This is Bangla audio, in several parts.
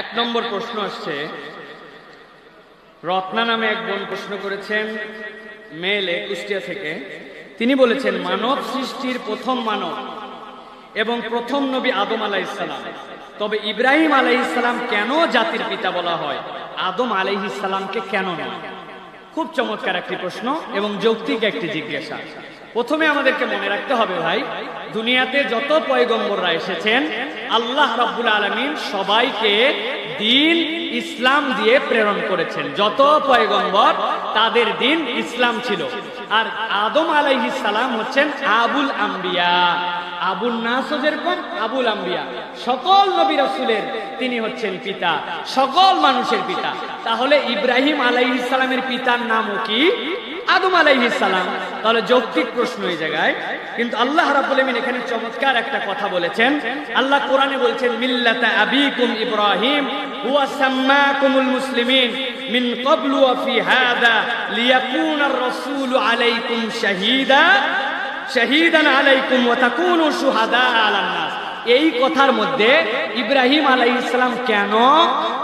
এক নম্বর প্রশ্ন আসছে, রত্না নামে এক বোন প্রশ্ন করেছেন, মেলে কুষ্টিয়া থেকে। তিনি বলেছেন, মানব সৃষ্টির প্রথম মানব এবং প্রথম নবী আদম আলাইসালাম তবে ইব্রাহিম আলাইসালাম কেন জাতির পিতা বলা হয়? আদম আলাইহিসালামকে কেন নয় খুব চমৎকার একটি প্রশ্ন এবং যৌক্তিক একটি জিজ্ঞাসা। প্রথমে আমাদেরকে মনে রাখতে হবে ভাই, দুনিয়াতে যত পয়গম্বররা এসেছেন, আল্লাহ রাব্বুল আলমিন সবাইকে দিন ইসলাম দিয়ে প্রেরণ করেছেন। যত পয়গম্বর, তাদের দিন ইসলাম ছিল। আর আদম আলাইহিস সালাম হচ্ছেন আবুল আম্বিয়া। আবুল নাস যেরকম, আবুল আম্বিয়া। সকল নবী রাসূলের তিনি হচ্ছেন পিতা, সকল মানুষের পিতা। তাহলে ইব্রাহিম আলাইহিস সালামের পিতার নামও কি? আদম সালাম। তাহলে যৌক্তিক প্রশ্ন এই জায়গায়, কিন্তু আল্লাহ রাব্বুল আমিন এখানে চমৎকার একটা কথা বলেছেন। আল্লাহ কোরআনে বলছেন, মিল্লাতা আবিকুম ইব্রাহিম, হুয়া সাম্মাকুমুল মুসলিমিন, মিন ক্বাবলু ওয়া ফি হাদা লিয়াকুনার রাসূলু আলাইকুম শাহীদা, শাহীদান আলাইকুম ওয়া তাকুনু শুহাদা আলান এই কথার মধ্যে ইব্রাহিম সালাম কেন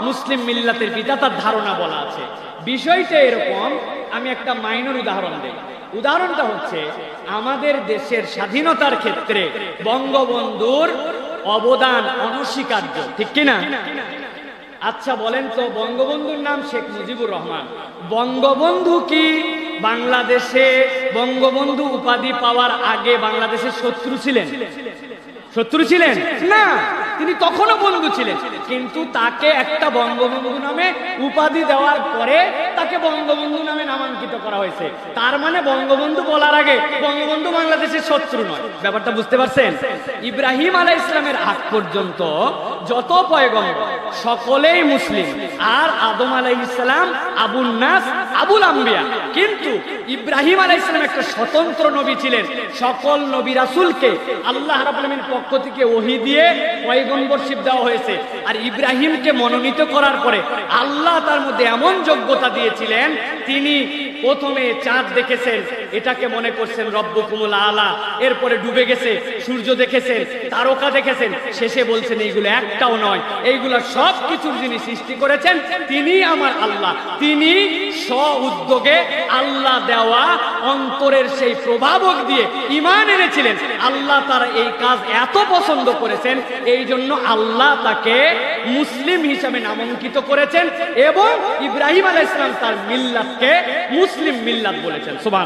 মুসলিম মিল্লাতের পিতা তার ধারণা বলা আছে? বিষয়টা এরকম আমি একটা মাইনর উদাহরণ দেই। উদাহরণটা হচ্ছে, আমাদের দেশের স্বাধীনতার ক্ষেত্রে বঙ্গবন্ধুর অবদান অনস্বীকার্য, ঠিক কিনা? আচ্ছা বলেন তো, বঙ্গবন্ধুর নাম শেখ মুজিবুর রহমান। বঙ্গবন্ধু কি? বাংলাদেশে বঙ্গবন্ধু উপাধি পাওয়ার আগে বাংলাদেশের শত্রু ছিলেন? শত্রু ছিলেন? না, তিনি তখনও বন্ধু ছিলেন। কিন্তু তাকে একটা বঙ্গবন্ধু নামে উপাধি দেওয়ার পরে তাকে বঙ্গবন্ধু নামে নামাঙ্কিত করা হয়েছে। তার মানে বঙ্গবন্ধু বলার আগে বঙ্গবন্ধু বাংলাদেশের শত্রু নয়। ব্যাপারটা বুঝতে পারছেন? ইব্রাহিম আলাহ ইসলামের আগ পর্যন্ত যত পয়গম্বর সকলেই মুসলিম। আর আদম আলাই ইসলাম আবুল নাস, আবুল আম্বিয়া। কিন্তু ইব্রাহিম আলাই ইসলাম একটা স্বতন্ত্র নবী ছিলেন। সকল নবী রাসুলকে আল্লাহ রাবুল পক্ষ থেকে ওহি দিয়ে পয়গম্বরশিপ দেওয়া হয়েছে। আর ইব্রাহিমকে মনোনীত করার পরে আল্লাহ তার মধ্যে এমন যোগ্যতা দিয়েছিলেন, তিনি প্রথমে চাঁদ দেখেছেন এটাকে মনে করছেন রব্বকুমুল আলা। এরপরে ডুবে গেছে, সূর্য দেখেছেন, তারকা দেখেছেন, শেষে বলছেন, এইগুলো একটাও নয়। এইগুলো সব কিছুর যিনি সৃষ্টি করেছেন, তিনি আমার আল্লাহ। তিনি স্ব উদ্যোগে আল্লাহ দেওয়া অন্তরের সেই প্রভাবক দিয়ে ইমান এনেছিলেন। আল্লাহ তার এই কাজ এত পছন্দ করেছেন, এই জন্য আল্লাহ তাকে মুসলিম হিসাবে নামাঙ্কিত করেছেন এবং ইব্রাহিম আলাহ ইসলাম তার মিল্লাতকে মুসলিম মিল্লাত বলেছেন। সুবাহ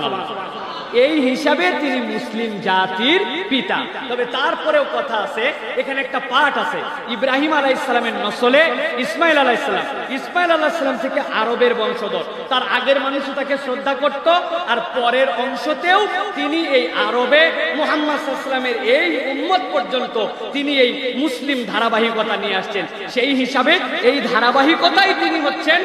এই হিসাবে তিনি মুসলিম জাতির পিতা। তবে তারপরেও কথা আছে, এখানে একটা পাঠ আছে। ইব্রাহিম আলাইসালামের নসলে, ইসমাইল আলাহ ইসলাম ইসমাইল আলাহ ইসলাম থেকে আরবের বংশধর। তার আগের মানুষও তাকে শ্রদ্ধা করত, আর পরের অংশতেও তিনি এই আরবে মোহাম্মদ এই উম্মত পর্যন্ত তিনি এই মুসলিম ধারাবাহিকতা নিয়ে আসছেন। সেই হিসাবে এই ধারাবাহিকতাই তিনি হচ্ছেন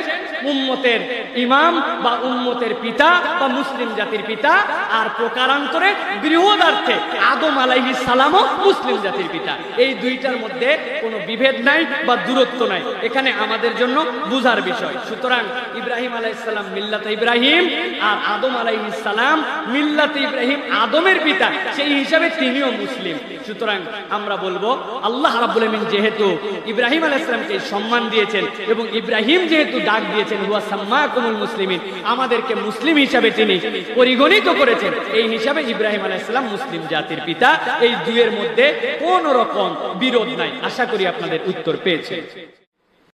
উম্মতের ইমাম বা উম্মতের পিতা বা মুসলিম জাতির পিতা, আর প্রকারান্তরে বৃহদার্থে আদম আলাইহি সালামও মুসলিম জাতির পিতা। এই দুইটার মধ্যে কোনো বিভেদ নাই বা দূরত্ব নাই। এখানে আমাদের জন্য বুঝার বিষয়। সুতরাং ইব্রাহিম আলাইসালাম মিল্লাত ইব্রাহিম আর আদম আলাইহি সালাম মিল্লাত ইব্রাহিম আদমের পিতা, সেই হিসাবে তিনিও মুসলিম। সুতরাং আমরা বলব, আল্লাহ রাব্বুল আমিন যেহেতু ইব্রাহিম আলাইসালামকে সম্মান দিয়েছেন এবং ইব্রাহিম যেহেতু ডাক দিয়েছেন, হুয়া সাম্মাকুমুল মুসলিমিন, আমাদেরকে মুসলিম হিসাবে তিনি পরিগণিত করেছেন। এই হিসাবে ইব্রাহিম আলাইসালাম মুসলিম জাতির পিতা। এই দুয়ের মধ্যে কোন রকম বিরোধ নাই। আশা করি আপনাদের উত্তর পেয়েছে